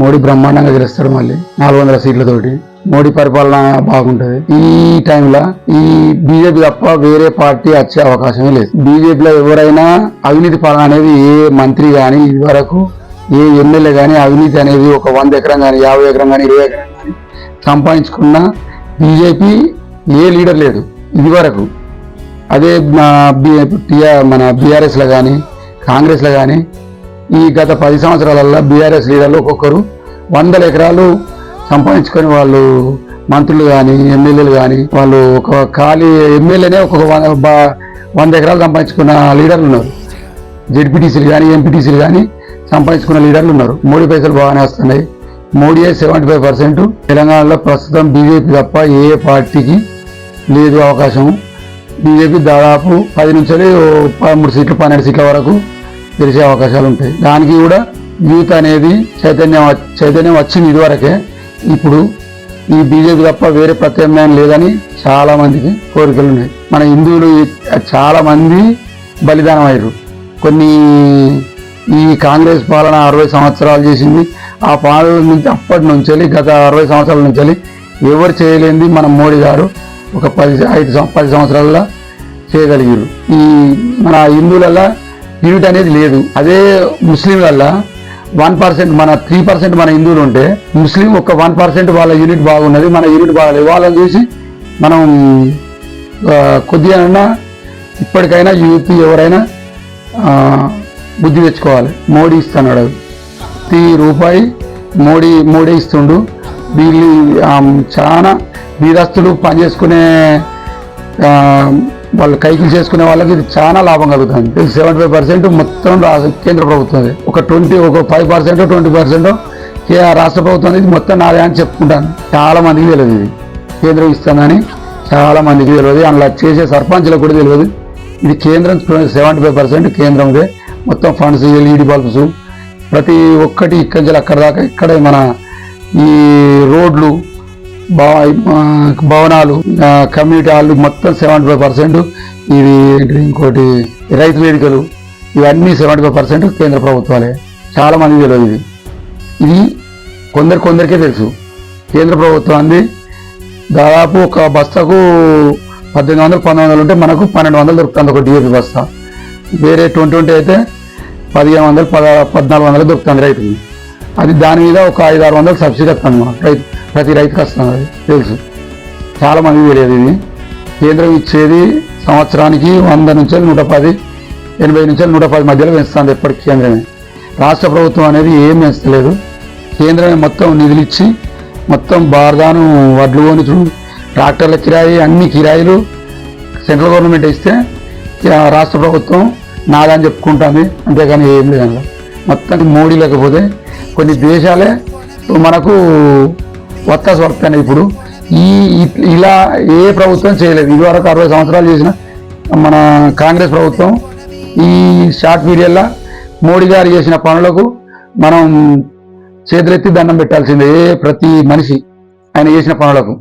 మోడీ బ్రహ్మాండంగా గెలుస్తాడు మళ్ళీ. నాలుగు వందల సీట్లతోటి. మోడీ పరిపాలన బాగుంటది. ఈ టైంలో ఈ బీజేపీ తప్ప వేరే పార్టీ వచ్చే అవకాశమే లేదు. బీజేపీలో ఎవరైనా అవినీతి పాలన అనేది ఏ మంత్రి కానీ ఇదివరకు ఏ ఎమ్మెల్యే కానీ అవినీతి అనేది ఒక వంద ఎకరం కానీ యాభై ఎకరం కానీ ఇరవై ఎకరం కానీ సంపాదించుకున్న బీజేపీ ఏ లీడర్ లేడు ఇదివరకు. అదే మా మన బీఆర్ఎస్లో కానీ కాంగ్రెస్లో కానీ ఈ గత పది సంవత్సరాలలో బీఆర్ఎస్ లీడర్లు ఒక్కొక్కరు వందల ఎకరాలు సంపాదించుకొని వాళ్ళు మంత్రులు కానీ ఎమ్మెల్యేలు కానీ వాళ్ళు ఒక ఖాళీ ఎమ్మెల్యేనే ఒక్కొక్క వంద వంద ఎకరాలు సంపాదించుకున్న లీడర్లు ఉన్నారు. జెడ్పీటీసీలు కానీ ఎంపీటీసీలు కానీ సంపాదించుకున్న లీడర్లు ఉన్నారు. మోడీ పైసలు బాగానే వస్తున్నాయి. మోడీయే సెవెంటీ ఫైవ్ పర్సెంట్. తెలంగాణలో ప్రస్తుతం బీజేపీ తప్ప ఏ పార్టీకి లేదు అవకాశం బీజేపీ దాదాపు పది నుంచి పదమూడు సీట్లు పన్నెండు సీట్ల వరకు తెలిసే అవకాశాలు ఉంటాయి దానికి కూడా యూత్ అనేది చైతన్యం చైతన్యం వచ్చింది ఇదివరకే. ఇప్పుడు ఈ బీజేపీ తప్ప వేరే ప్రత్యామ్నాయం లేదని చాలా మందికి కోరికలు ఉన్నాయి మన హిందువులు చాలామంది చాలా మంది బలిదానం అయ్యారు కొన్ని ఈ కాంగ్రెస్ పాలన అరవై సంవత్సరాలు చేసింది. ఆ పాలన నుంచి అప్పటి నుంచి గత అరవై సంవత్సరాల నుంచి వెళ్ళి ఎవరు చేయలేంది మన మోడీ గారు ఒక పది ఐదు పది సంవత్సరాల్లో చేయగలిగారు. ఈ మన హిందువులలో యూనిట్ అనేది లేదు. అదే ముస్లింలల్లో వన్ పర్సెంట్ మన త్రీ పర్సెంట్ మన హిందువులు ఉంటే ముస్లిం ఒక వన్ పర్సెంట్ వాళ్ళ యూనిట్ బాగున్నది మన యూనిట్ బాగలేదు. వాళ్ళని చూసి మనం కొద్దిగా ఇప్పటికైనా యూత్ ఎవరైనా బుద్ధి తెచ్చుకోవాలి. మోడీ ఇస్తున్నాడు ప్రతి రూపాయి మోడీ మోడీ ఇస్తుండు. వీళ్ళు చాలా వీరస్తులు పనిచేసుకునే వాళ్ళు కైకిలు చేసుకునే వాళ్ళకి ఇది చాలా లాభం కలుగుతుంది. సెవెంటీ ఫైవ్ పర్సెంట్ మొత్తం కేంద్ర ప్రభుత్వం ఒక ట్వంటీ ఒక ఫైవ్ పర్సెంట్ ట్వంటీ పర్సెంట్ రాష్ట్ర ప్రభుత్వం ఇది మొత్తం నాదే అని చెప్పుకుంటాను. చాలా మందికి తెలియదు ఇది. కేంద్రం ఇస్తుందని చాలా మందికి తెలియదు. అలా చేసే సర్పంచ్లకు కూడా తెలియదు. ఇది కేంద్రం సెవెంటీ ఫైవ్ పర్సెంట్ కేంద్రందే. మొత్తం ఫండ్స్ ఎల్ఈడి బల్బ్స్ ప్రతి ఒక్కటి ఇక్కడి నుంచి అక్కడ దాకా ఇక్కడ మన ఈ రోడ్లు భవనాలు కమ్యూనిటీ హాల్ మొత్తం సెవెంటీ ఫైవ్ పర్సెంట్ ఇవి ఇంకోటి రైతు వేదికలు ఇవన్నీ సెవెంటీ ఫైవ్ పర్సెంట్ కేంద్ర ప్రభుత్వాలే. చాలా మంది తెలియదు ఇది. ఇది కొందరు కొందరికే తెలుసు. కేంద్ర ప్రభుత్వాన్ని దాదాపు ఒక బస్తాకు పద్దెనిమిది వందలు పంతొమ్మిది వందలు ఉంటే మనకు పన్నెండు వందలు దొరుకుతుంది ఒక డిఏపి బస్తా. వేరే ట్వంటీ ట్వంటీ అయితే పదిహేను వందలు పద పద్నాలుగు వందలు దొరుకుతుంది రైతుకి. అది దాని మీద ఒక ఐదు ఆరు వందలు సబ్సిడీ వస్తుంది మనకు రైతు ప్రతి రైతుకి వస్తుంది అది తెలుసు. చాలా మంది తెలియదు ఇది. కేంద్రం ఇచ్చేది సంవత్సరానికి వంద నుంచి నూట పది ఎనభై నుంచి నూట పది మధ్యలో పెంచుతుంది ఎప్పటికీ కేంద్రమే. రాష్ట్ర ప్రభుత్వం అనేది ఏం పెంచలేదు. కేంద్రమే మొత్తం నిధులు ఇచ్చి మొత్తం బార్దాను వడ్లు కొనుచుడు. ట్రాక్టర్ల కిరాయి అన్ని కిరాయిలు సెంట్రల్ గవర్నమెంట్ ఇస్తే రాష్ట్ర ప్రభుత్వం నాదని చెప్పుకుంటుంది. అంతేగాని ఏం లేదు మొత్తం మోడీ లేకపోతే కొన్ని దేశాలే మనకు వత్తాసు పడుతున్నాయి ఇప్పుడు. ఈ ఇ- ఇలా ఏ ప్రభుత్వం చేయలేదు. ఇదివరకు అరవై సంవత్సరాలు చేసిన మన కాంగ్రెస్ ప్రభుత్వం ఈ షార్ట్ పీరియడ్లో మోడీ గారు చేసిన పనులకు మనం చేతులెత్తి దండం పెట్టాల్సిందే. ప్రతి మనిషి ఆయన చేసిన పనులకు.